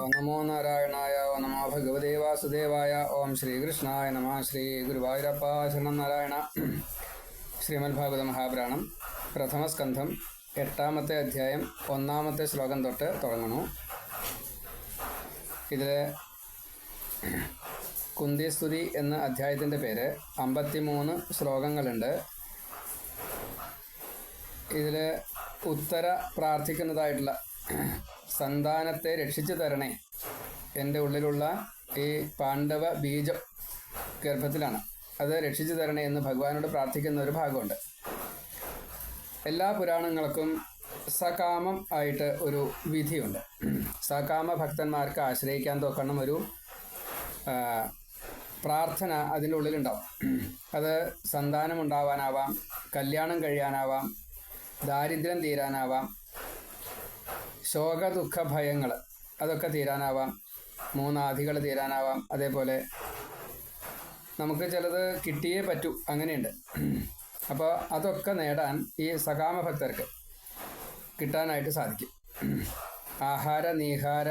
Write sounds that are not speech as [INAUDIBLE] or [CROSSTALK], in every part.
ഓം നമോ നാരായണായ ഓം നമോ ഭഗവതേ വാസുദേവായ ഓം ശ്രീകൃഷ്ണായ നമ ശ്രീ ഗുരുവായൂരപ്പ ശരണം നാരായണ. ശ്രീമദ് ഭാഗവത മഹാപുരാണം പ്രഥമസ്കന്ധം എട്ടാമത്തെ അധ്യായം ഒന്നാമത്തെ ശ്ലോകം തൊട്ട് തുടങ്ങണു. ഇതിൽ കുന്തിസ്തുതി എന്ന അധ്യായത്തിന്റെ പേര് അമ്പത്തിമൂന്ന് ശ്ലോകങ്ങളുണ്ട്. ഇതിൽ ഉത്തര പ്രാർത്ഥിക്കുന്നതായിട്ടുള്ള സന്താനത്തെ രക്ഷിച്ചു തരണേ. എന്റെ ഉള്ളിലുള്ള ഈ പാണ്ഡവ ബീജം ഗർഭത്തിലാണ്. അത് രക്ഷിച്ചു തരണേ എന്ന് ഭഗവാനോട് പ്രാർത്ഥിക്കുന്ന ഒരു ഭാഗമുണ്ട്. എല്ലാ പുരാണങ്ങൾക്കും സകാമം ആയിട്ട് ഒരു വിധിയുണ്ട്. സകാമ ഭക്തന്മാർക്ക് ആശ്രയിക്കാൻ തോക്കണം ഒരു പ്രാർത്ഥന അതിന്റെ ഉള്ളിലുണ്ടാവും. അത് സന്താനമുണ്ടാവാനാവാം കല്യാണം കഴിയാനാവാം ദാരിദ്ര്യം തീരാനാവാം ശോക ദുഃഖ ഭയങ്ങൾ അതൊക്കെ തീരാനാവാം. മൂന്നാധികൾ തീരാനാവാം. അതേപോലെ നമുക്ക് ചിലത് കിട്ടിയേ പറ്റൂ. അങ്ങനെയുണ്ട്. അപ്പോൾ അതൊക്കെ നേടാൻ ഈ സകാമ ഭക്തർക്ക് കിട്ടാനായിട്ട് സാധിക്കും. ആഹാര നീഹാര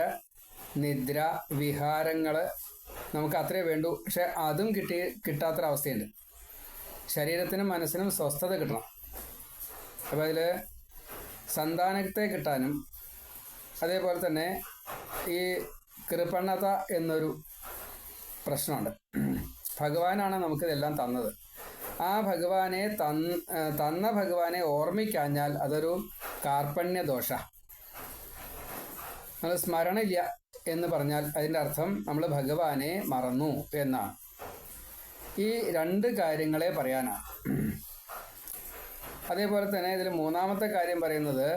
നിദ്ര വിഹാരങ്ങൾ നമുക്ക് അത്രേ വേണ്ടൂ. പക്ഷെ അതും കിട്ടി കിട്ടാത്തൊരവസ്ഥയുണ്ട്. ശരീരത്തിനും മനസ്സിനും സ്വസ്ഥത കിട്ടണം. അപ്പോൾ അതിൽ സന്താനത്തെ കിട്ടാനും അതേപോലെ തന്നെ ഈ കൃപണത എന്നൊരു പ്രശ്നമുണ്ട്. ഭഗവാനാണ് നമുക്കിതെല്ലാം തന്നത്. ആ ഭഗവാനെ തന്ന് ഭഗവാനെ ഓർമ്മിക്കാഞ്ഞാൽ അതൊരു കാർപ്പണ്യ ദോഷ നമ്മൾ സ്മരണയില്ല എന്ന് പറഞ്ഞാൽ അതിന്റെ അർത്ഥം നമ്മൾ ഭഗവാനെ മറന്നു എന്നാണ്. ഈ രണ്ട് കാര്യങ്ങളെ പറയാനാണ്. അതേപോലെ തന്നെ ഇതിൽ മൂന്നാമത്തെ കാര്യം പറയുന്നത്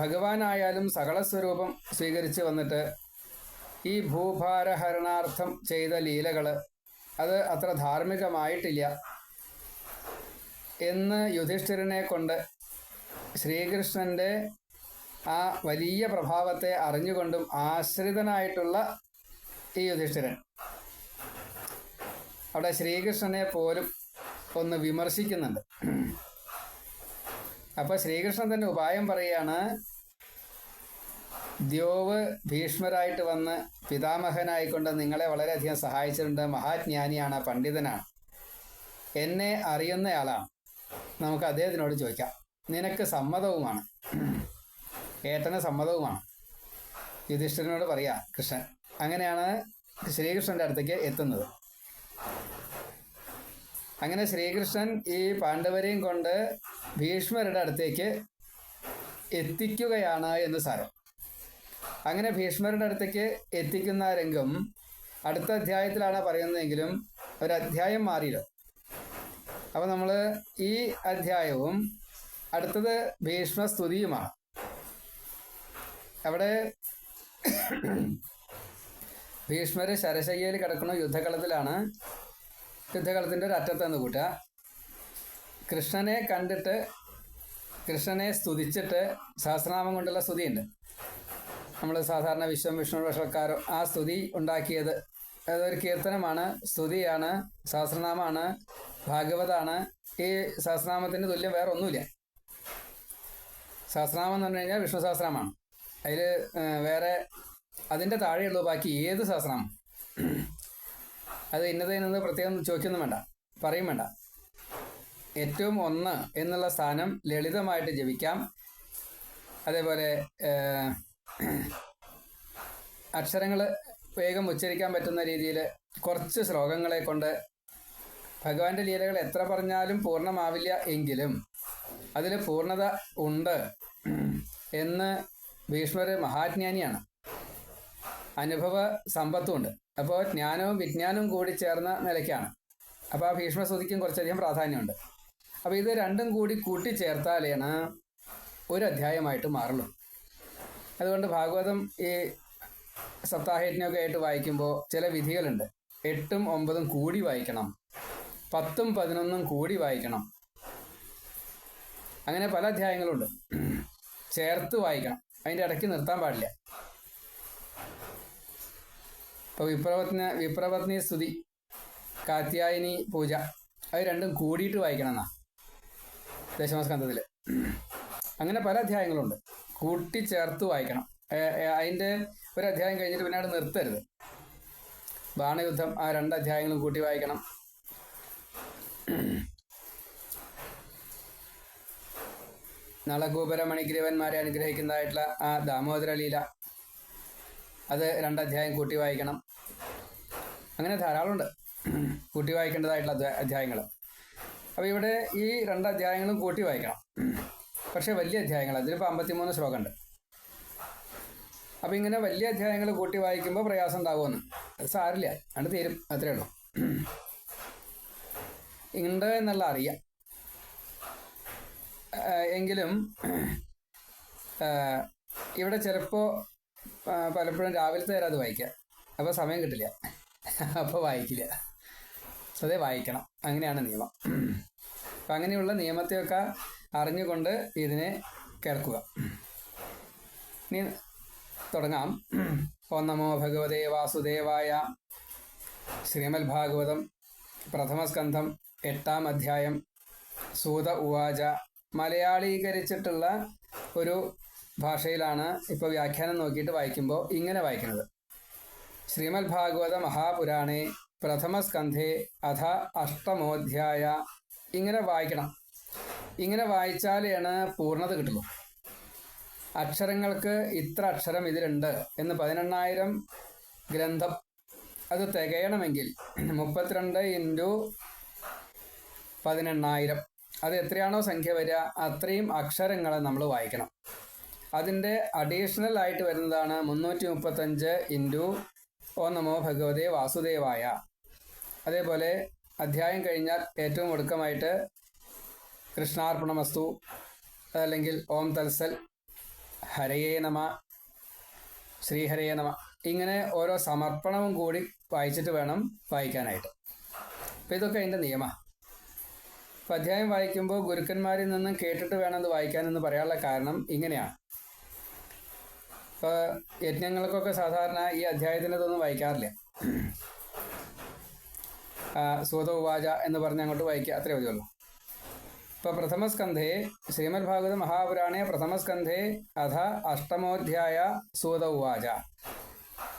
ഭഗവാനായാലും സകല സ്വരൂപം സ്വീകരിച്ചു വന്നിട്ട് ഈ ഭൂഭാരഹരണാർത്ഥം ചെയ്ത ലീലകൾ അത് അത്ര ധാർമ്മികമായിട്ടില്ല എന്ന് യുധിഷ്ഠിരനെ കൊണ്ട് ശ്രീകൃഷ്ണന്റെ ആ വലിയ പ്രഭാവത്തെ അറിഞ്ഞുകൊണ്ടും ആശ്രിതനായിട്ടുള്ള ഈ യുധിഷ്ഠിരൻ. അവിടെ ശ്രീകൃഷ്ണനെ പോലും ഒന്ന് വിമർശിക്കുന്നുണ്ട്. അപ്പൊ ശ്രീകൃഷ്ണൻ തന്നെ ഉപായം പറയുകയാണ് ദ്യോവ് ഭീഷ്മരായിട്ട് വന്ന് പിതാമഹനായിക്കൊണ്ട് നിങ്ങളെ വളരെയധികം സഹായിച്ചിട്ടുണ്ട്. മഹാജ്ഞാനിയാണ് പണ്ഡിതനാണ്. എന്നെ അറിയുന്നയാളാണ്. നമുക്ക് അദ്ദേഹത്തിനോട് ചോദിക്കാം. നിനക്ക് സമ്മതവുമാണ്. ഏട്ടന് സമ്മതവുമാണ്. യുധിഷ്ഠിരനോട് പറയാ കൃഷ്ണൻ അങ്ങനെയാണ് ശ്രീകൃഷ്ണന്റെ അടുത്തേക്ക് എത്തുന്നത്. അങ്ങനെ ശ്രീകൃഷ്ണൻ ഈ പാണ്ഡവരെയും കൊണ്ട് ഭീഷ്മരുടെ അടുത്തേക്ക് എത്തിക്കുകയാണ് എന്ന് സാരം. അങ്ങനെ ഭീഷ്മരുടെ അടുത്തേക്ക് എത്തിക്കുന്ന രംഗം അടുത്ത അധ്യായത്തിലാണ് പറയുന്നതെങ്കിലും ഒരു അധ്യായം മാറിയല്ലോ. അപ്പോൾ നമ്മൾ ഈ അധ്യായവും അടുത്തത് ഭീഷ്മസ്തുതിയുമാണ് അവിടെ ഭീഷ്മര് ശരശയ്യയിൽ കിടക്കുന്ന യുദ്ധകളത്തിലാണ് യുദ്ധകളത്തിന്റെ ഒരു അറ്റത്തെന്ന് കൂട്ടുക. കൃഷ്ണനെ കണ്ടിട്ട് കൃഷ്ണനെ സ്തുതിച്ചിട്ട് സഹസ്രനാമം കൊണ്ടുള്ള സ്തുതിയുണ്ട്. നമ്മൾ സാധാരണ വിശ്വം വിഷ്ണു വർഷക്കാരോ ആ സ്തുതി ഉണ്ടാക്കിയത്. അതൊരു കീർത്തനമാണ്. സ്തുതിയാണ് സഹസ്രനാമമാണ് ഭാഗവതാണ്. ഈ സഹസ്രനാമത്തിന് തുല്യം വേറെ ഒന്നുമില്ല. സഹസ്രനാമം എന്ന് പറഞ്ഞു കഴിഞ്ഞാൽ വിഷ്ണു സഹസ്രനാമമാണ്. അതിൽ വേറെ അതിന്റെ താഴെയുള്ളൂ ബാക്കി ഏത് സഹസ്രനാമം? അത് ഇന്നത് ഇന്നത് പ്രത്യേകം ചോദിക്കൊന്നും വേണ്ട. പറയും വേണ്ട. ഏറ്റവും ഒന്ന് എന്നുള്ള സ്ഥാനം ലളിതമായിട്ട് ജപിക്കാം. അതേപോലെ അക്ഷരങ്ങൾ വേഗം ഉച്ചരിക്കാൻ പറ്റുന്ന രീതിയിൽ കുറച്ച് ശ്ലോകങ്ങളെ കൊണ്ട് ഭഗവാന്റെ ലീലകൾ എത്ര പറഞ്ഞാലും പൂർണമാവില്ല എങ്കിലും അതിൽ പൂർണത ഉണ്ട് എന്ന് ഭീഷ്മർ മഹാജ്ഞാനിയാണ്. അനുഭവ സമ്പത്തുമുണ്ട് അപ്പോൾ ജ്ഞാനവും വിജ്ഞാനവും കൂടി ചേർന്ന നിലയ്ക്കാണ്. അപ്പോൾ ആ ഭീഷ്മസ്തുതിക്കും കുറച്ചധികം പ്രാധാന്യമുണ്ട്. അപ്പോൾ ഇത് രണ്ടും കൂടി കൂട്ടിച്ചേർത്താലാണ് ഒരു അധ്യായമായിട്ട് മാറുള്ളൂ. അതുകൊണ്ട് ഭാഗവതം ഈ സപ്താഹയജ്ഞമൊക്കെ ആയിട്ട് വായിക്കുമ്പോൾ ചില വിധികളുണ്ട്. എട്ടും ഒമ്പതും കൂടി വായിക്കണം. പത്തും പതിനൊന്നും കൂടി വായിക്കണം. അങ്ങനെ പല അധ്യായങ്ങളുണ്ട്. ചേർത്ത് വായിക്കണം. അതിന്റെ ഇടയ്ക്ക് നിർത്താൻ പാടില്ല. ഇപ്പോൾ വിപ്രവത്ന വിപ്രപത്നി സ്തുതി കാത്യായനി പൂജ അത് രണ്ടും കൂടിയിട്ട് വായിക്കണം എന്നാ ദശമസ്കന്ധത്തിൽ അങ്ങനെ പല അധ്യായങ്ങളുണ്ട്. കൂട്ടിച്ചേർത്ത് വായിക്കണം. അതിന്റെ ഒരു അധ്യായം കഴിഞ്ഞിട്ട് പിന്നെ അവിടെ നിർത്തരുത്. ബാണയുദ്ധം ആ രണ്ട് അധ്യായങ്ങളും കൂട്ടി വായിക്കണം. നളഗോപുര മണിഗ്രീവന്മാരെ അനുഗ്രഹിക്കുന്നതായിട്ടുള്ള ആ ദാമോദര ലീല അത് രണ്ടധ്യായം കൂട്ടി വായിക്കണം. അങ്ങനെ ധാരാളമുണ്ട്. കൂട്ടി വായിക്കേണ്ടതായിട്ടുള്ള അധ്യായങ്ങൾ അപ്പോൾ ഇവിടെ ഈ രണ്ട് അധ്യായങ്ങളും കൂട്ടി വായിക്കണം. പക്ഷേ വലിയ അധ്യായങ്ങൾ അതിലിപ്പോൾ അമ്പത്തിമൂന്ന് ശ്ലോകമുണ്ട്. അപ്പോൾ ഇങ്ങനെ വലിയ അധ്യായങ്ങൾ കൂട്ടി വായിക്കുമ്പോൾ പ്രയാസം ഉണ്ടാകുമെന്ന് അത് സാരില്ല അത് തീരും. അത്രേ ഉള്ളൂ. ഉണ്ട് എന്നുള്ള അറിയാം. എങ്കിലും ഇവിടെ ചിലപ്പോൾ പലപ്പോഴും രാവിലത്തെ നേരം അത് വായിക്കാം. അപ്പോൾ സമയം കിട്ടില്ല. അപ്പോൾ വായിക്കില്ല. അതേ വായിക്കണം. അങ്ങനെയാണ് നിയമം. അപ്പം അങ്ങനെയുള്ള നിയമത്തെയൊക്കെ അറിഞ്ഞുകൊണ്ട് ഇതിനെ കേൾക്കുക. ഇനി തുടങ്ങാം. ഓ നമോ ഭഗവതേ വാസുദേവായ ശ്രീമൽ ഭാഗവതം പ്രഥമസ്കന്ധം എട്ടാം അധ്യായം സൂത ഉവാച മലയാളീകരിച്ചിട്ടുള്ള ഒരു ഭാഷയിലാണ് ഇപ്പോൾ വ്യാഖ്യാനം നോക്കിയിട്ട് വായിക്കുമ്പോൾ ഇങ്ങനെ വായിക്കുന്നത്. ശ്രീമൽ ഭാഗവത മഹാപുരാണേ പ്രഥമസ്കന്ധേ അഥ അഷ്ടമോധ്യായ. ഇങ്ങനെ വായിക്കണം. ഇങ്ങനെ വായിച്ചാലാണ് പൂർണത കിട്ടുള്ളൂ. അക്ഷരങ്ങൾക്ക് ഇത്ര അക്ഷരം ഇതിലുണ്ട് എന്ന് പതിനെണ്ണായിരം ഗ്രന്ഥം അത് തികയണമെങ്കിൽ മുപ്പത്തിരണ്ട് ഇന്റു പതിനെണ്ണായിരം. അത് എത്രയാണോ സംഖ്യ വരിക അത്രയും അക്ഷരങ്ങൾ നമ്മൾ വായിക്കണം. അതിന്റെ അഡീഷണൽ ആയിട്ട് വരുന്നതാണ് മുന്നൂറ്റി മുപ്പത്തഞ്ച് ഇന്റു ഓ നമോ ഭഗവതേ വാസുദേവായ. അതേപോലെ അധ്യായം കഴിഞ്ഞാൽ ഏറ്റവും ഒടുക്കമായിട്ട് കൃഷ്ണാർപ്പണമസ്തു അതല്ലെങ്കിൽ ഓം തൽസൽ ഹരയേ നമ ശ്രീഹരയേ നമ. ഇങ്ങനെ ഓരോ സമർപ്പണവും കൂടി വായിച്ചിട്ട് വേണം വായിക്കാനായിട്ട്. അപ്പം ഇതൊക്കെ അതിന്റെ നിയമമാണ് അപ്പം അധ്യായം വായിക്കുമ്പോൾ ഗുരുക്കന്മാരിൽ നിന്നും കേട്ടിട്ട് വേണം അത് വായിക്കാനെന്ന് പറയാനുള്ള കാരണം ഇങ്ങനെയാണ്. ഇപ്പോൾ യജ്ഞങ്ങൾക്കൊക്കെ സാധാരണ ഈ അധ്യായത്തിന്റെ ഇതൊന്നും വായിക്കാറില്ല. സൂത എന്ന് പറഞ്ഞ് അങ്ങോട്ട് വായിക്കുക. അത്രേ മതിയുള്ളൂ ഇപ്പൊ പ്രഥമസ്കന്ധേ ശ്രീമദ് ഭാഗവത മഹാപുരാണേ പ്രഥമസ്കന്ധേ അഥ അഷ്ടമോധ്യായ സൂത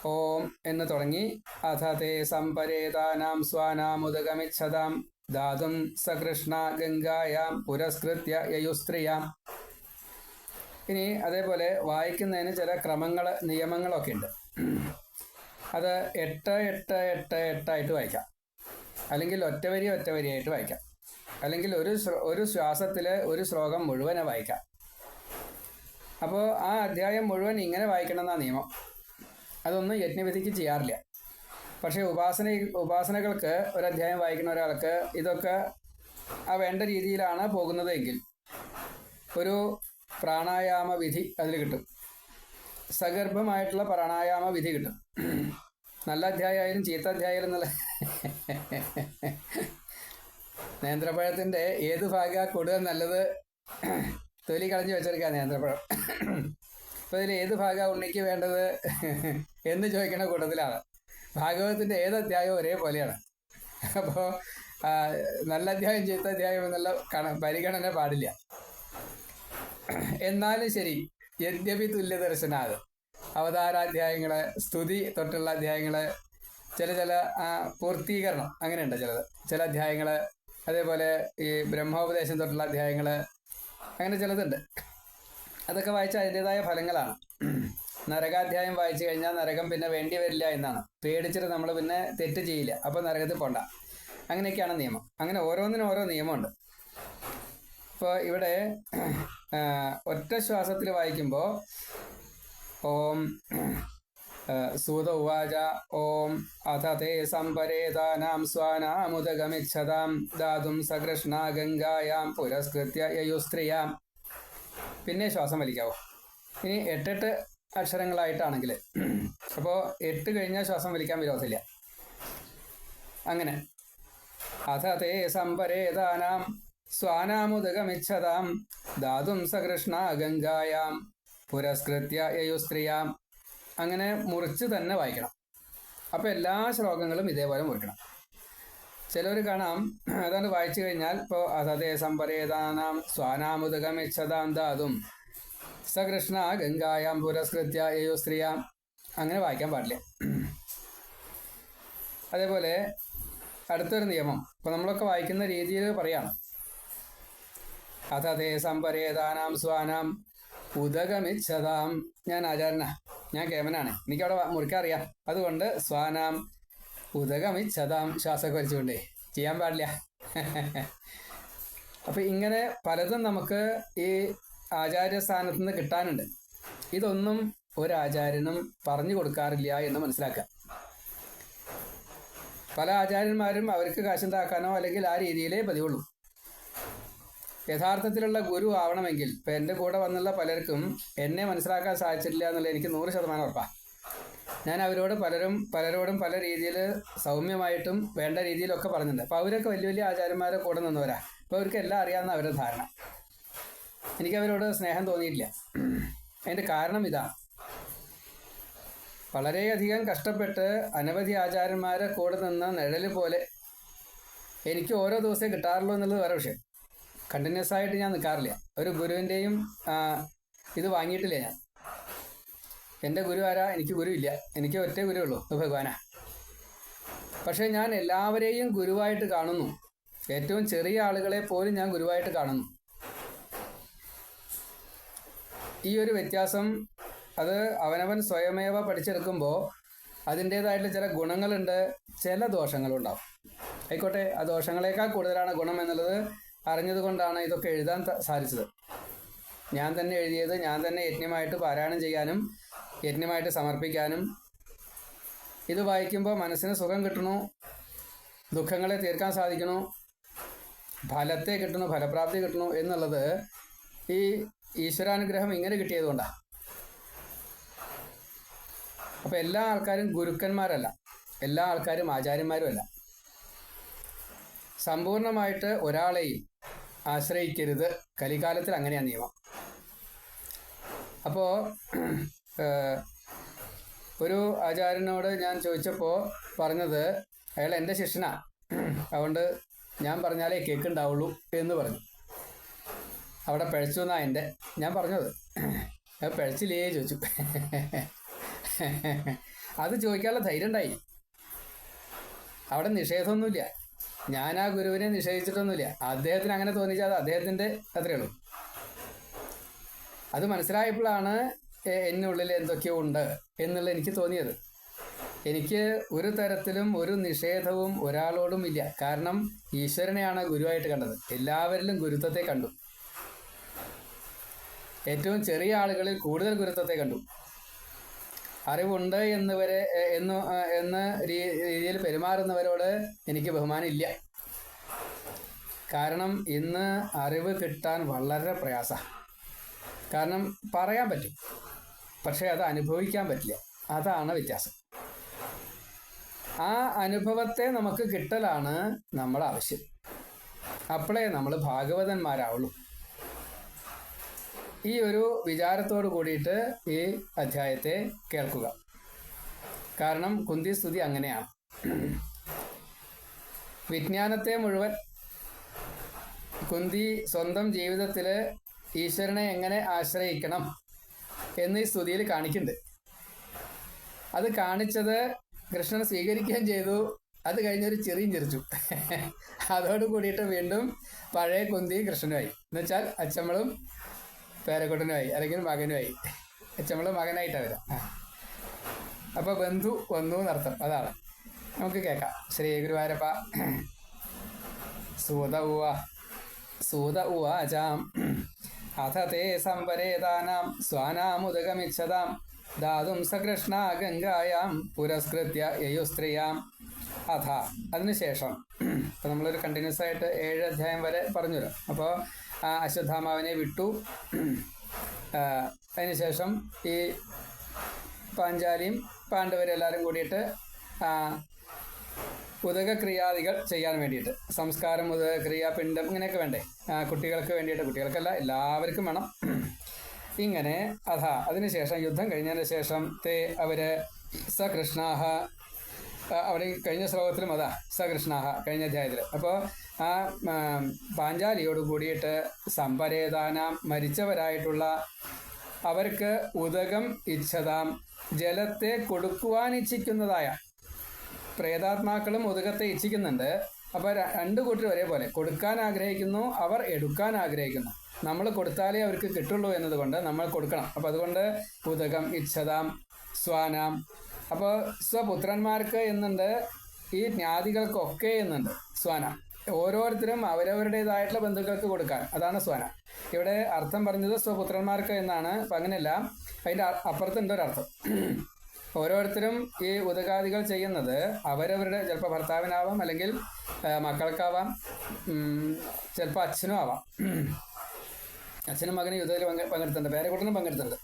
ഓം എന്ന് തുടങ്ങി. അഥ തേ സംപരേതാനാം സ്വാനാമുദഗമിച്ഛതാം. ദാതും സകൃഷ്ണ ഗംഗായാം പുരസ്കൃത്യ യയുസ്ത്രിയാം. ഇനി അതേപോലെ വായിക്കുന്നതിന് ചില ക്രമങ്ങൾ നിയമങ്ങളൊക്കെ ഉണ്ട്. അത് എട്ട് എട്ട് എട്ട് എട്ടായിട്ട് വായിക്കാം. അല്ലെങ്കിൽ ഒറ്റ വരി ഒറ്റ വരിയായിട്ട് വായിക്കാം. അല്ലെങ്കിൽ ഒരു ഒരു ശ്വാസത്തിൽ ഒരു ശ്ലോകം മുഴുവനെ വായിക്കാം. അപ്പോൾ ആ അധ്യായം മുഴുവൻ ഇങ്ങനെ വായിക്കണം എന്നാണ് നിയമം. അതൊന്നും യജ്ഞവിധിക്ക് ചെയ്യാറില്ല. പക്ഷേ ഉപാസന ഉപാസനകൾക്ക് ഒരു അധ്യായം വായിക്കുന്ന ഒരാൾക്ക് ഇതൊക്കെ ആ വേണ്ട രീതിയിലാണ് പോകുന്നതെങ്കിൽ ഒരു പ്രാണായാമ വിധി അതിൽ കിട്ടും. സഗർഭമായിട്ടുള്ള പ്രാണായാമ വിധി കിട്ടും. നല്ല അധ്യായമായാലും ചീത്ത അധ്യായാലും നല്ല നേന്ത്രപ്പഴത്തിന്റെ ഏത് ഭാഗ കൂടുതൽ നല്ലത്? തൊലി കളഞ്ഞു വെച്ചെടുക്കുക നേന്ത്രപ്പഴം. അപ്പോൾ ഇതിൽ ഏത് ഭാഗ ഉണ്ണിക്ക് വേണ്ടത്? എന്ന് ചോദിക്കുന്ന കൂട്ടത്തിലാണ്. ഭാഗവതത്തിന്റെ ഏത് അധ്യായവും ഒരേപോലെയാണ്. അപ്പോൾ നല്ല അധ്യായം ചീത്ത അധ്യായം എന്നുള്ള കണ പരിഗണന പാടില്ല. എന്നാലും ശരി യദ്യപി തുല്യ ദർശനാത് അവതാരാധ്യായങ്ങൾ സ്തുതി തൊട്ടുള്ള അധ്യായങ്ങൾ ചില ചില പൂർത്തീകരണം അങ്ങനെയുണ്ട് ചിലത്. ചില അധ്യായങ്ങൾ അതേപോലെ ഈ ബ്രഹ്മോപദേശം തൊട്ടുള്ള അധ്യായങ്ങൾ അങ്ങനെ ചിലതുണ്ട്. അതൊക്കെ വായിച്ചാൽ അതിന്റെതായ ഫലങ്ങളാണ്. നരകാധ്യായം വായിച്ചു കഴിഞ്ഞാൽ നരകം പിന്നെ വേണ്ടി വരില്ല എന്നാണ്. പേടിച്ചിട്ട് നമ്മൾ പിന്നെ തെറ്റ് ചെയ്യില്ല. അപ്പോൾ നരകത്തിൽ പോണ്ട. അങ്ങനെയൊക്കെയാണ് നിയമം. അങ്ങനെ ഓരോന്നിനും ഓരോ നിയമമുണ്ട്. ഇപ്പോൾ ഇവിടെ ഒറ്റ ശ്വാസത്തിൽ വായിക്കുമ്പോൾ ഓം സൂത ഉവാച. ഓം അഥ തേ സംപരേതാനാം സ്വാനാമുദഗമിച്ഛതാം. ദാതും സകൃഷ്ണ ഗംഗായാം പുരസ്കൃത്യ യയുസ്ത്രീയാം. പിന്നെ ശ്വാസം വലിക്കാവോ? ഇനി എട്ടെട്ട് അക്ഷരങ്ങളായിട്ടാണെങ്കിൽ അപ്പോൾ എട്ട് കഴിഞ്ഞാൽ ശ്വാസം വലിക്കാൻ വിരോധമില്ല. അങ്ങനെ. അഥ തേ സംപരേതാനാം സ്വാനാമുദഗമിച്ഛതാം. ദാതും സകൃഷ്ണ ഗംഗായാം. പുരസ്കൃത്യ യയുസ്ത്രിയാം അങ്ങനെ മുറിച്ച് തന്നെ വായിക്കണം. അപ്പോൾ എല്ലാ ശ്ലോകങ്ങളും ഇതേപോലെ മുറിക്കണം. ചിലർ കാണാം അതാണ്ട് വായിച്ചു കഴിഞ്ഞാൽ ഇപ്പോൾ അതതേ സംപരേതാനാം സ്വാനാമുദകമിച്ഛതാം ദാതും സകൃഷ്ണ ഗംഗായാം പുരസ്കൃത്യ യയോ സ്ത്രീയാം അങ്ങനെ വായിക്കാൻ പാടില്ല. അതേപോലെ അടുത്തൊരു നിയമം ഇപ്പം നമ്മളൊക്കെ വായിക്കുന്ന രീതിയിൽ പറയാണ് അതേ സംപരേതാനാം സ്വാനാം ഉദകമിച്ഛതാം. ഞാൻ ആചാരന. ഞാൻ കേമനാണ്. എനിക്കവിടെ അറിയാം. അതുകൊണ്ട് സ്വാനാം ഉദകമിച്ഛതാം ശ്വാസമൊക്കെ വലിച്ചുകൊണ്ടേ. ചെയ്യാൻ പാടില്ല. [LAUGHS] അപ്പം ഇങ്ങനെ പലതും നമുക്ക് ഈ ആചാര്യ സ്ഥാനത്ത് നിന്ന് കിട്ടാനുണ്ട്. ഇതൊന്നും ഒരാചാര്യനും പറഞ്ഞു കൊടുക്കാറില്ല എന്ന് മനസ്സിലാക്കുക. പല ആചാര്യന്മാരും അവർക്ക് കാശുണ്ടാക്കാനോ അല്ലെങ്കിൽ ആ രീതിയിലേ പതിവുള്ളൂ. യഥാർത്ഥത്തിലുള്ള ഗുരു ആവണമെങ്കിൽ ഇപ്പം എന്റെ കൂടെ വന്നുള്ള പലർക്കും എന്നെ മനസ്സിലാക്കാൻ സാധിച്ചിട്ടില്ല എന്നുള്ള എനിക്ക് നൂറ് ശതമാനം ഉറപ്പാണ് ഞാൻ അവരോട് പലരും പലരോടും പല രീതിയിൽ സൗമ്യമായിട്ടും വേണ്ട രീതിയിലൊക്കെ പറഞ്ഞിട്ടുണ്ട്. അപ്പോൾ അവരൊക്കെ വലിയ വലിയ ആചാര്യന്മാരെ കൂടെ നിന്നവരാ. അപ്പോൾ അവർക്ക് എല്ലാം അറിയാമെന്ന അവരുടെ ധാരണ. എനിക്ക് അവരോട് സ്നേഹം തോന്നിയിട്ടില്ല. അതിന്റെ കാരണം ഇതാണ് വളരെയധികം കഷ്ടപ്പെട്ട് അനവധി ആചാര്യന്മാരെ കൂടെ നിന്ന നിഴൽ പോലെ എനിക്ക് ഓരോ ദിവസമേ കിട്ടാറുള്ളൂ എന്നുള്ളത് വേറെ വിഷയം. കണ്ടിന്യൂസ് ആയിട്ട് ഞാൻ നിൽക്കാറില്ല ഒരു ഗുരുവിന്റെയും ഇത് വാങ്ങിയിട്ടില്ല ഞാൻ. എന്റെ ഗുരു ആരാ? എനിക്ക് ഗുരു ഇല്ല. എനിക്ക് ഒറ്റ ഗുരു ഉള്ളൂ ഭഗവാനാ. പക്ഷെ ഞാൻ എല്ലാവരെയും ഗുരുവായിട്ട് കാണുന്നു. ഏറ്റവും ചെറിയ ആളുകളെ പോലും ഞാൻ ഗുരുവായിട്ട് കാണുന്നു. ഈ ഒരു വ്യത്യാസം അത് അവനവൻ സ്വയമേവ പഠിച്ചെടുക്കുമ്പോൾ അതിന്റേതായിട്ടുള്ള ചില ഗുണങ്ങളുണ്ട് ചില ദോഷങ്ങളുണ്ടാവും. ആയിക്കോട്ടെ ആ ദോഷങ്ങളേക്കാൾ കൂടുതലാണ് ഗുണം എന്നുള്ളത് അറിഞ്ഞത് കൊണ്ടാണ് ഇതൊക്കെ എഴുതാൻ സാധിച്ചത്. ഞാൻ തന്നെ എഴുതിയത് ഞാൻ തന്നെ യജ്ഞമായിട്ട് പാരായണം ചെയ്യാനും യജ്ഞമായിട്ട് സമർപ്പിക്കാനും. ഇത് വായിക്കുമ്പോൾ മനസ്സിന് സുഖം കിട്ടണു ദുഃഖങ്ങളെ തീർക്കാൻ സാധിക്കണു ഫലത്തെ കിട്ടണു ഫലപ്രാപ്തി കിട്ടണു എന്നുള്ളത് ഈ ഈശ്വരാനുഗ്രഹം ഇങ്ങനെ കിട്ടിയതുകൊണ്ടാണ് അപ്പോൾ എല്ലാ ആൾക്കാരും ഗുരുക്കന്മാരല്ല എല്ലാ ആൾക്കാരും ആചാര്യന്മാരുമല്ല സമ്പൂർണമായിട്ട് ഒരാളെയും ആശ്രയിക്കരുത്. കലികാലത്തിൽ അങ്ങനെയാണ് നിയമം. അപ്പോൾ ഒരു ആചാര്യനോട് ഞാൻ ചോദിച്ചപ്പോൾ പറഞ്ഞത് അയാൾ എന്റെ ശിഷ്യനാ. അതുകൊണ്ട് ഞാൻ പറഞ്ഞാലേ കേൾക്കുണ്ടാവുള്ളൂ എന്ന് പറഞ്ഞു. അവിടെ പഴച്ചു എന്നാ എന്റെ ഞാൻ പറഞ്ഞത് പഴച്ചില്ലേ ചോദിച്ചു. അത് ചോദിക്കാനുള്ള ധൈര്യം ഉണ്ടായി. അവിടെ നിഷേധമൊന്നുമില്ല. ഞാൻ ആ ഗുരുവിനെ നിഷേധിച്ചിട്ടൊന്നുമില്ല. അദ്ദേഹത്തിന് അങ്ങനെ തോന്നിച്ചാൽ അത് അത്രയുള്ളൂ. അത് മനസ്സിലായപ്പോഴാണ് എന്നുള്ളിൽ എന്തൊക്കെയോ ഉണ്ട് എന്നുള്ള എനിക്ക് തോന്നിയത്. എനിക്ക് ഒരു തരത്തിലും ഒരു നിഷേധവും ഒരാളോടും ഇല്ല. കാരണം ഈശ്വരനെയാണ് ഗുരുവായിട്ട് കണ്ടത്. എല്ലാവരിലും ഗുരുത്വത്തെ കണ്ടു. ഏറ്റവും ചെറിയ ആളുകളിൽ കൂടുതൽ ഗുരുത്വത്തെ കണ്ടു. അറിവുണ്ട് എന്നിവരെ എന്ന് എന്ന രീതിയിൽ പെരുമാറുന്നവരോട് എനിക്ക് ബഹുമാനമില്ല. കാരണം ഇന്ന് അറിവ് കിട്ടാൻ വളരെ പ്രയാസ കാരണം പറയാൻ പറ്റും. പക്ഷേ അത് അനുഭവിക്കാൻ പറ്റില്ല. അതാണ് വ്യത്യാസം. ആ അനുഭവത്തെ നമുക്ക് കിട്ടലാണ് നമ്മൾ ആവശ്യം അപ്പോഴേ നമ്മൾ ഭാഗവതന്മാരാവുള്ളൂ. ഈ ഒരു വിചാരത്തോട് കൂടിയിട്ട് ഈ അധ്യായത്തെ കേൾക്കുക. കാരണം കുന്തി സ്തുതി അങ്ങനെയാണ്. വിജ്ഞാനത്തെ മുഴുവൻ കുന്തി സ്വന്തം ജീവിതത്തിൽ ഈശ്വരനെ എങ്ങനെ ആശ്രയിക്കണം എന്ന് ഈ സ്തുതിയിൽ കാണിക്കുന്നുണ്ട്. അത് കാണിച്ചത് കൃഷ്ണൻ സ്വീകരിക്കുകയും ചെയ്തു. അത് കഴിഞ്ഞൊരു ചെറിയും ചിരിച്ചു അതോട് കൂടിയിട്ട് വീണ്ടും പഴയ കുന്തി കൃഷ്ണനുമായി. എന്നുവെച്ചാൽ അച്ചമ്മളും പേരക്കുട്ടനുമായി അല്ലെങ്കിൽ മകനുമായി. നമ്മൾ മകനായിട്ടാണ് വരാം. അപ്പോൾ ബന്ധു വന്നു എന്നർത്ഥം. അതാണ്. നമുക്ക് കേൾക്കാം. ശ്രീ ഗുരുവായൂരപ്പ. സൂത ഉവ സൂത ഉവാചാം. അഥ തേ സ്വാനാമുദകമിച്ഛതാം ദാതും സകൃഷ്ണ ഗംഗായാം. പുരസ്കൃത്യ യയുസ്ത്രീയാം. അഥ. അതിനുശേഷം. അപ്പോൾ നമ്മളൊരു കണ്ടിന്യൂസ് ആയിട്ട് ഏഴ് അധ്യായം വരെ പറഞ്ഞുതരാം. അപ്പോൾ അശ്വത്ഥാമാവിനെ വിട്ടു. അതിനുശേഷം ഈ പാഞ്ചാലിയും പാണ്ഡവരെല്ലാവരും കൂടിയിട്ട് ഉദകക്രിയാദികൾ ചെയ്യാൻ വേണ്ടിയിട്ട് സംസ്കാരം ഉദകക്രിയ പിണ്ടം ഇങ്ങനെയൊക്കെ വേണ്ടേ? കുട്ടികൾക്ക് വേണ്ടിയിട്ട് കുട്ടികൾക്കല്ല എല്ലാവർക്കും വേണം. ഇങ്ങനെ അതാ അതിനുശേഷം യുദ്ധം കഴിഞ്ഞതിന് ശേഷം തേ അവർ സകൃഷ്ണാഹ അവിടെ കഴിഞ്ഞ ശ്ലോകത്തിലും അതാ സകൃഷ്ണാഹ കഴിഞ്ഞ അധ്യായത്തിൽ അപ്പോൾ ആ പാഞ്ചാലിയോട് കൂടിയിട്ട് സമ്പരേതാന മരിച്ചവരായിട്ടുള്ള അവർക്ക് ഉദകം ഇച്ഛതാം ജലത്തെ കൊടുക്കുവാൻ ഇച്ഛിക്കുന്നതായ. പ്രേതാത്മാക്കളും ഉദകത്തെ ഇച്ഛിക്കുന്നുണ്ട്. അപ്പോൾ രണ്ട് കൂട്ടർ ഒരേപോലെ. കൊടുക്കാൻ ആഗ്രഹിക്കുന്നു അവർ എടുക്കാൻ ആഗ്രഹിക്കുന്നു. നമ്മൾ കൊടുത്താലേ അവർക്ക് കിട്ടുള്ളൂ എന്നതുകൊണ്ട് നമ്മൾ കൊടുക്കണം. അപ്പോൾ അതുകൊണ്ട് ഉദകം ഇച്ഛതാം സ്വാനാം. അപ്പോൾ സ്വപുത്രന്മാർക്ക് എന്നുണ്ട് ഈ ജ്ഞാതികൾക്കൊക്കെ എന്നുണ്ട് സ്വാന. ഓരോരുത്തരും അവരവരുടേതായിട്ടുള്ള ബന്ധുക്കൾക്ക് കൊടുക്കാൻ. അതാണ് സ്വാന. ഇവിടെ അർത്ഥം പറഞ്ഞത് സ്വപുത്രന്മാർക്ക് എന്നാണ്. അപ്പം അങ്ങനെയല്ല. അതിന്റെ അപ്പുറത്തുണ്ട് ഒരർത്ഥം ഓരോരുത്തരും ഈ ഉദകാദികൾ ചെയ്യുന്നത് അവരവരുടെ ചിലപ്പോൾ ഭർത്താവിനാവാം അല്ലെങ്കിൽ മക്കൾക്കാവാം. ചിലപ്പോൾ അച്ഛനും ആവാം. അച്ഛനും മകനും യുദ്ധത്തിൽ പങ്കെ പങ്കെടുത്തിട്ടുണ്ട്. പേരക്കുട്ടനും പങ്കെടുത്തിട്ടുണ്ട്.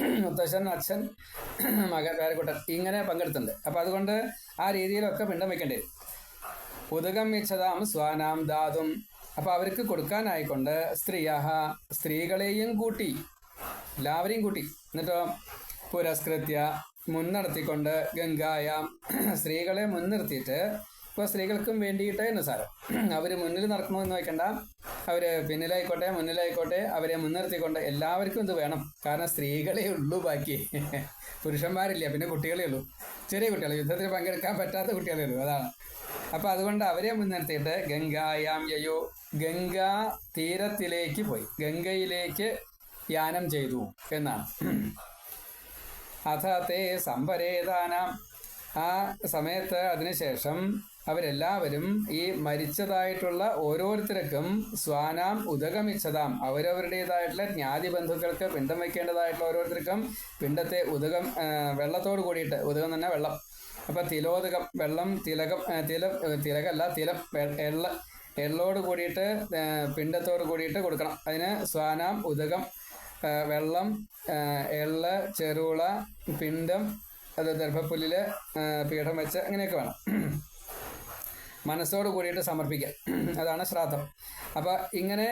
മുത്തശ്ശൻ അച്ഛൻ മകൻ പേരക്കുട്ടൻ ഇങ്ങനെ പങ്കെടുത്തിട്ടുണ്ട്. അപ്പം അതുകൊണ്ട് ആ രീതിയിലൊക്കെ പിണ്ടം വെക്കേണ്ടി വരും. ഉദകം യക്ഷതാം സ്വാനാം ധാതും അപ്പൊ അവർക്ക് കൊടുക്കാനായിക്കൊണ്ട് സ്ത്രീയാഹ സ്ത്രീകളെയും കൂട്ടി എല്ലാവരെയും കൂട്ടി എന്നിട്ടോ പുരസ്കൃത്യ മുൻനിർത്തിക്കൊണ്ട് ഗംഗായാം [CLEARS THROAT] സ്ത്രീകളെ മുൻനിർത്തിയിട്ട് ഇപ്പോൾ സ്ത്രീകൾക്കും വേണ്ടിയിട്ട് [CLEARS THROAT] എന്ന് സാരം. അവർ മുന്നിൽ നടക്കണമെന്ന് വെക്കണ്ട അവർ പിന്നിലായിക്കോട്ടെ മുന്നിലായിക്കോട്ടെ അവരെ മുൻനിർത്തിക്കൊണ്ട് എല്ലാവർക്കും ഇത് വേണം. കാരണം സ്ത്രീകളെ ഉള്ളൂ ബാക്കി. [LAUGHS] പുരുഷന്മാരില്ല പിന്നെ കുട്ടികളേ ഉള്ളൂ. ചെറിയ കുട്ടികൾ യുദ്ധത്തിൽ പങ്കെടുക്കാൻ പറ്റാത്ത കുട്ടികളേ ഉള്ളൂ അതാണ്. അപ്പോൾ അതുകൊണ്ട് അവരെ മുൻനിർത്തിയിട്ട് ഗംഗായാം യയോ. ഗംഗാ തീരത്തിലേക്ക് പോയി. ഗംഗയിലേക്ക് യാനം ചെയ്തു എന്നാണ്. അഥ തേ സംപരേതാനാം ആ സമയത്ത് അതിനുശേഷം അവരെല്ലാവരും ഈ മരിച്ചതായിട്ടുള്ള ഓരോരുത്തർക്കും സ്വാനാം ഉദകമിച്ചതാം അവരവരുടേതായിട്ടുള്ള ജ്ഞാതി ബന്ധുക്കൾക്ക് പിണ്ടം വയ്ക്കേണ്ടതായിട്ടുള്ള ഓരോരുത്തർക്കും പിണ്ടത്തെ ഉദകം വെള്ളത്തോട് കൂടിയിട്ട് ഉദകം തന്നെ വെള്ളം. അപ്പം തിലോദകം വെള്ളം തിലകം തില തിലകല്ല തില എള്ള എള്ളോട് കൂടിയിട്ട് പിണ്ടത്തോട് കൂടിയിട്ട് കൊടുക്കണം. അതിന് സ്വാനാം ഉദകം വെള്ളം എള്ള ചെറുള പിണ്ടം അത് ദർഭപ്പുല്ലിൽ പീഠം വെച്ച് അങ്ങനെയൊക്കെ വേണം. മനസ്സോട് കൂടിയിട്ട് സമർപ്പിക്കുക അതാണ് ശ്രാദ്ധം. അപ്പോൾ ഇങ്ങനെ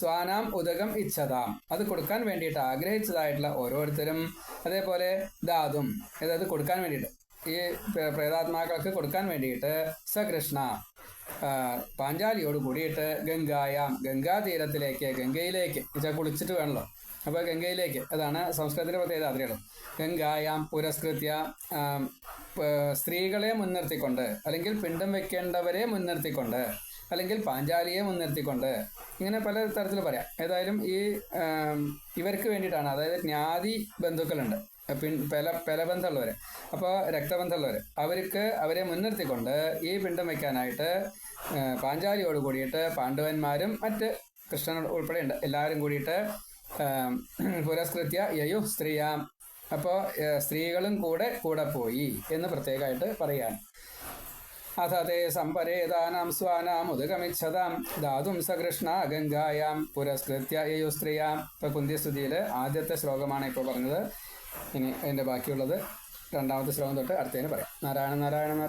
സ്വാനാം ഉദകം ഇച്ഛതാം. അത് കൊടുക്കാൻ വേണ്ടിയിട്ട് ആഗ്രഹിച്ചതായിട്ടുള്ള ഓരോരുത്തരും അതേപോലെ ധാതും അതായത് കൊടുക്കാൻ വേണ്ടിയിട്ട് ഈ പ്രേ- പ്രേതാത്മാക്കൾക്ക് കൊടുക്കാൻ വേണ്ടിയിട്ട് സകൃഷ്ണ കൃഷ്ണ പാഞ്ചാലിയോട് കൂടിയിട്ട് ഗംഗായാം ഗംഗാതീരത്തിലേക്ക് ഗംഗയിലേക്ക് വെച്ചാൽ കുളിച്ചിട്ട് വേണല്ലോ. അപ്പോൾ ഗംഗയിലേക്ക് അതാണ് സംസ്കൃതത്തിന്റെ പ്രത്യേകത അതിലുള്ളൂ ഗംഗായാം പുരസ്കൃത്യ സ്ത്രീകളെ മുൻനിർത്തിക്കൊണ്ട് അല്ലെങ്കിൽ പിണ്ടം വെക്കേണ്ടവരെ മുൻനിർത്തിക്കൊണ്ട് അല്ലെങ്കിൽ പാഞ്ചാലിയെ മുൻനിർത്തിക്കൊണ്ട് ഇങ്ങനെ പല തരത്തിൽ പറയാം. ഏതായാലും ഈ ഇവർക്ക് വേണ്ടിയിട്ടാണ് അതായത് ജ്ഞാതി ബന്ധുക്കളുണ്ട്. പിൻ പല പലബന്ധമുള്ളവർ അപ്പോൾ രക്തബന്ധമുള്ളവർ അവർക്ക് അവരെ മുൻനിർത്തിക്കൊണ്ട് ഈ പിണ്ടം വയ്ക്കാനായിട്ട് പാഞ്ചാലിയോട് കൂടിയിട്ട് പാണ്ഡവന്മാരും മറ്റ് കൃഷ്ണൻ ഉൾപ്പെടെയുണ്ട് എല്ലാവരും കൂടിയിട്ട് പുരസ്കൃത്യ യയു സ്ത്രീയാം. അപ്പോൾ സ്ത്രീകളും കൂടെ കൂടെ പോയി എന്ന് പ്രത്യേകമായിട്ട് പറയാൻ അഥ സമ്പരേതാനാം സ്വാനാം ഉദകമിച്ഛതാം ധാതും സകൃഷ്ണ ഗംഗായാം. പുരസ്കൃത്യ യയു സ്ത്രീയാം. ഇപ്പൊ കുന്തിസ്തുതിയിൽ ആദ്യത്തെ ശ്ലോകമാണ് ഇപ്പോൾ പറഞ്ഞത്. ഇനി അതിന്റെ ബാക്കിയുള്ളത് രണ്ടാമത്തെ ശ്ലോകം തൊട്ട് അടുത്തതിന് പറയാം. നാരായണ നാരായണ നാരായണ.